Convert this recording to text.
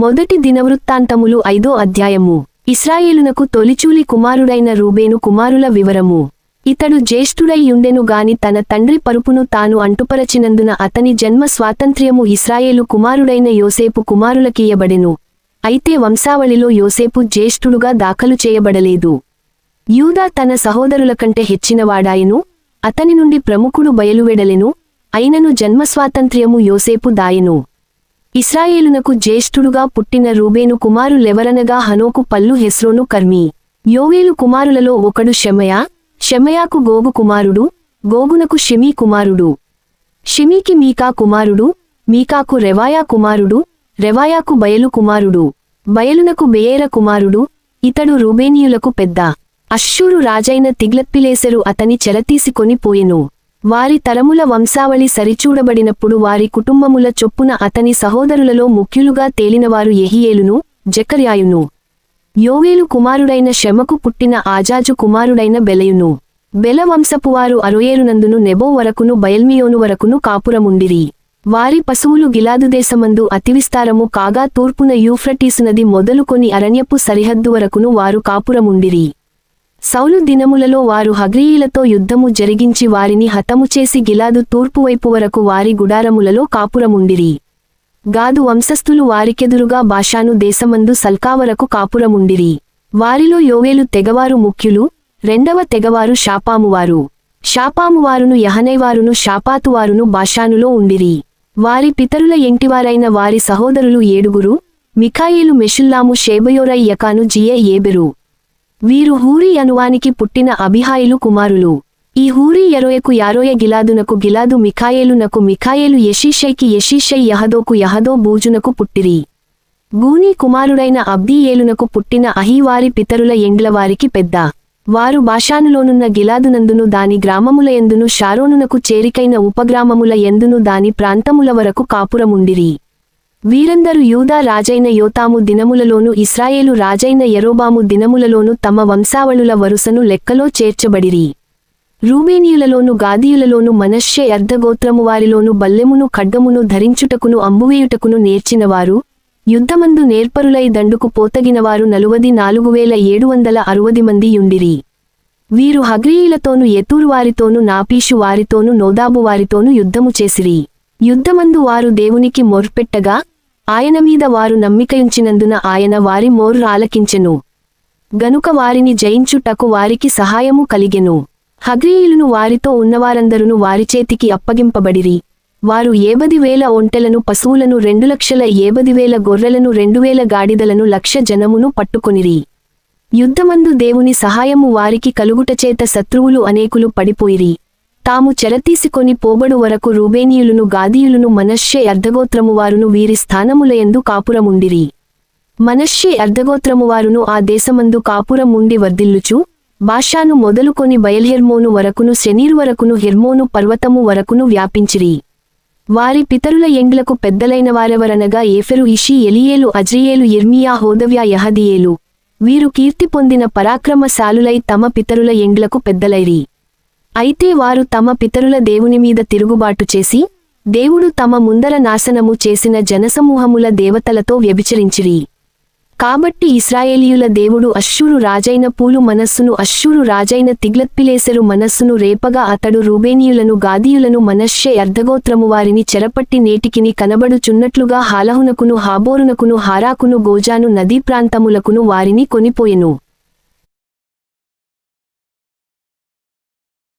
మొదటి దినవృత్తాంతములు ఐదో అధ్యాయము. ఇస్రాయేలునకు తొలిచూలి కుమారుడైన రూబేను కుమారుల వివరము. ఇతడు జ్యేష్ఠుడై యుండెను గాని తన తండ్రి పరుపును తాను అంటుపరచినందున అతని జన్మ స్వాతంత్ర్యము ఇస్రాయేలు కుమారుడైన యోసేపు కుమారులకియ్యబడెను. అయితే వంశావళిలో యోసేపు జ్యేష్ఠుడుగా దాఖలు చేయబడలేదు. యూదా తన సహోదరుల కంటే హెచ్చినవాడాయెను అతని నుండి ప్రముఖుడు బయలువెడలెను అయినను జన్మస్వాతంత్ర్యము యోసేపు దాయెను. ఇస్రాయేలునకు జ్యేష్ఠుడుగా పుట్టిన రూబేను కుమారులెవరనగా హనోకు పల్లు హెస్రోను కర్మీ యోవేలు కుమారులలో ఒకడు షెమయా షెమయాకు గోగు కుమారుడు గోగునకు షిమీ కుమారుడు షిమీకి మీకా కుమారుడు మీకాకు రెవాయా కుమారుడు రెవాయాకు బయలు కుమారుడు బయలునకు బేయేర కుమారుడు ఇతడు రూబేనియులకు పెద్ద అశ్షూరు రాజైన తిగ్లత్పిలేసెరు అతని చెరతీసి పోయెను వారి తరముల వంశావళి సరిచూడబడినప్పుడు వారి కుటుంబముల చొప్పున అతని సహోదరులలో ముఖ్యులుగా తేలినవారు ఎహియేలును జకర్యాయును. యోవేలు కుమారుడైన శమకు పుట్టిన ఆజాజు కుమారుడైన బెలయును. బెల వంశపువారు అరోయేరునందును నెబో వరకును బయల్మియోను వరకును కాపురముండిరి. వారి పశువులు గిలాదుదేశమందు అతివిస్తారము కాగా తూర్పున యూఫ్రటీసు నది మొదలుకొని అరణ్యపు సరిహద్దు వరకును వారు కాపురముండిరి. సౌలు దినములలో వారు హగ్రీయులతో యుద్ధము జరిగించి వారిని హతము చేసి గిలాదు తూర్పువైపు వరకు వారి గుడారములలో కాపురముండిరి. గాదు వంశస్థులు వారికెదురుగా బాషాను దేశమందు సల్కావరకు కాపురముండిరి. వారిలో యోవేలు తెగవారు ముఖ్యులు రెండవ తెగవారు షాపామువారు. షాపామువారును యహనైవారును షాపాతువారును బాషానులో ఉండిరి. వారి పితరుల ఎంటివారైన వారి సహోదరులు ఏడుగురు మిఖాయిలు మెషుల్లాము షేబయోరై యకాను జియే ఏబెరు. వీరు హూరి అనువానికి పుట్టిన అభిహాయిలు కుమారులు. ఈ హూరి ఎరోయకు యారోయ గిలాదునకు గిలాదు మిఖాయేలునకు మిఖాయేలు యషీషైకి యషీషై యహదోకు యహదో బూజునకు పుట్టిరి. గూని కుమారుడైన అబ్దీయేలునకు పుట్టిన అహీవారి పితరుల ఎండ్లవారికి పెద్ద. వారు భాషానులోనున్న గిలాదునందును దాని గ్రామముల ఎందును షారోనునకు చేరికైన ఉపగ్రామముల ఎందును దాని ప్రాంతముల వరకు కాపురముండిరి. వీరందరూ యూదా రాజైన యోతాము దినములలోను ఇస్రాయేలు రాజైన యరోబాము దినములలోను తమ వంశావళుల వరుసను లెక్కలో చేర్చబడిరి. రూబేనియులలోను గాదీయులలోను మనశ్శే అర్ధగోత్రము వారిలోను బల్లెమును ఖడ్గమును ధరించుటకును అంబువేయుటకును నేర్చినవారు యుద్ధమందు నేర్పరులై దండుకు పోతగినవారు నలువది నాలుగు వేల ఏడు వందల అరవది మంది యుండిరి. వీరు హగ్రీయులతోను ఎతూరువారితోను నాపీషు వారితోను నోదాబు వారితోను యుద్ధము చేసిరి. యుద్ధమందు వారు దేవునికి మొర్పెట్టగా ఆయన మీద వారు నమ్మికయుంచినందున ఆయన వారి మోరు ఆలకించెను. గనుక వారిని జయించుటకు వారికి సహాయము కలిగెను. హగ్రీయులను వారితో ఉన్నవారందరును వారి చేతికి అప్పగింపబడిరి. వారు ఏబది వేల ఒంటెలను పశువులను రెండు లక్షల ఏబది వేల గొర్రెలను రెండు వేల గాడిదలను లక్ష జనమును పట్టుకొనిరి. యుద్ధమందు దేవుని సహాయము వారికి కలుగుటచేత శత్రువులు అనేకులు పడిపోయిరి. తాము చెరతీసుకొని పోబడు వరకు రూబేనీయులను గాదీయులును మనశ్శే అర్ధగోత్రమువారును వీరి స్థానములయందు కాపురముండిరి. మనశ్శే అర్ధగోత్రమువారును ఆ దేశమందు కాపురముండి వర్ధిల్లుచు బాషాను మొదలుకొని బయల్హెర్మోను వరకును శనీరు వరకును హెర్మోను పర్వతము వరకును వ్యాపించిరి. వారి పితరుల ఎండ్లకు పెద్దలైన వారెవరనగా ఏఫెరు ఇషి ఎలియేలు అజ్రియేలు ఇర్మియా హోదవ్యా యహదియేలు. వీరు కీర్తి పొందిన పరాక్రమశాలులై తమ పితరుల ఎండ్లకు పెద్దలైరి. అయితే వారు తమ పితరుల దేవుని మీద తిరుగుబాటు చేసి దేవుడు తమ ముందర నాశనము చేసిన జనసమూహముల దేవతలతో వ్యభిచరించిరి. కాబట్టి ఇస్రాయేలీయుల దేవుడు అశ్షూరు రాజైన పూలు మనస్సును అశ్షూరు రాజైన తిగ్లత్పిలేసెరు మనస్సును రేపగా అతడు రూబేనీయులను గాదీయులను మనశ్శే అర్ధగోత్రము వారిని చెరపట్టి నేటికిని కనబడుచున్నట్లుగా హాలహునకును హాబోరునకును హారాకును గోజాను నదీ ప్రాంతములకును వారిని కొనిపోయెను.